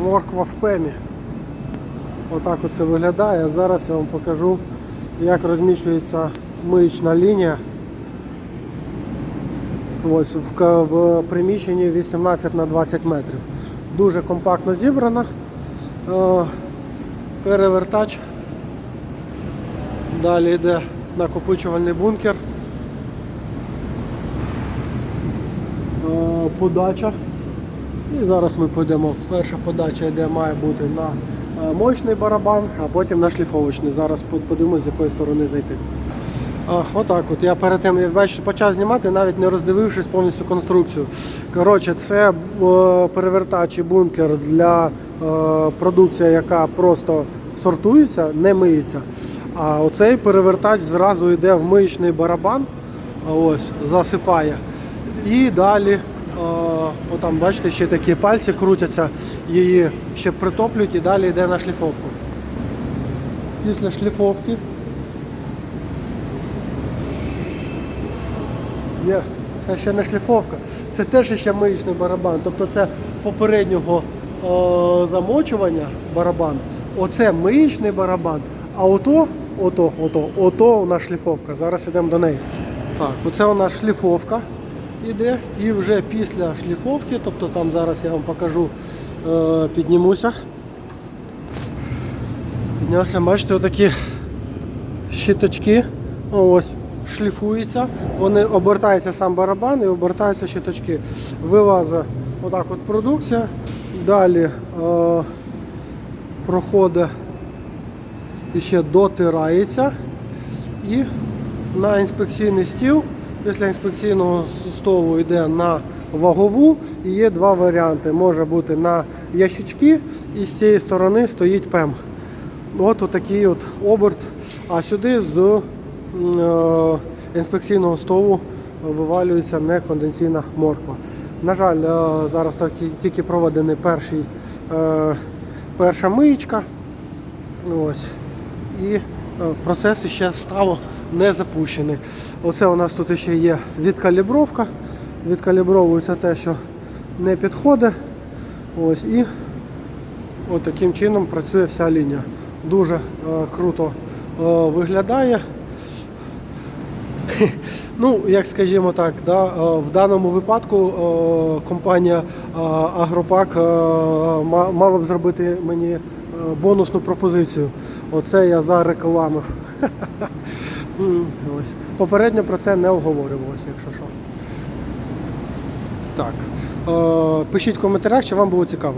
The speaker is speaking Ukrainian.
морква в пемі. Отак оце виглядає. Зараз я вам покажу, як розміщується миючна лінія. Ось в, в приміщенні 18 на 20 метрів. Дуже компактно зібрана. Е, Перевертач. Далі йде накопичувальний бункер. Е, Подача. І зараз ми підемо. Перша подача йде, має бути на е, мощний барабан, а потім на шліфовочний. Зараз по- подивимось, з якої сторони зайти. Отак от. Я перед тим як почав знімати, навіть не роздивившись повністю конструкцію. Коротше, це е, перевертач і бункер для е, продукції, яка просто сортується, не миється. А оцей перевертач зразу йде в миючний барабан, ось, засипає. І далі, е, отам, бачите, ще такі пальці крутяться, її ще притоплюють і далі йде на шліфовку. Після шліфовки Ні, це ще не шліфовка, це теж ще миючний барабан. Тобто це попереднього о, замочування барабан. Оце миючний барабан, а ото, ото, ото, ото у нас шліфовка. Зараз йдемо до неї. Так, оце у нас шліфовка іде. І вже після шліфовки, тобто там зараз я вам покажу, е, піднімуся. Піднявся, бачите, отакі щиточки. Ось шліфуються, вони обертається сам барабан і обертаються щиточки. Вилазить отак от продукція. Далі е, проходить і ще дотирається. І на інспекційний стіл. Після інспекційного столу йде на вагову і є два варіанти. Може бути на ящички і з цієї сторони стоїть пем. От отакий от оберт. А сюди з е, інспекційного столу вивалюється неконденційна морква. На жаль, е, зараз тільки проведений перший, е, перша миєчка. Ось. І процес ще стало не запущений. Оце у нас тут ще є відкалібровка. Відкалібровується те, що не підходить. Ось і От таким чином працює вся лінія. Дуже е, круто е, виглядає. Ну, як скажімо так, да, е, в даному випадку е, компанія е, Агропак е, мала б зробити мені е, бонусну пропозицію. Оце я зарекламив. Ось. Попередньо про це не обговорювалося, якщо що. Так. Е, Пишіть в коментарях, чи вам було цікаво.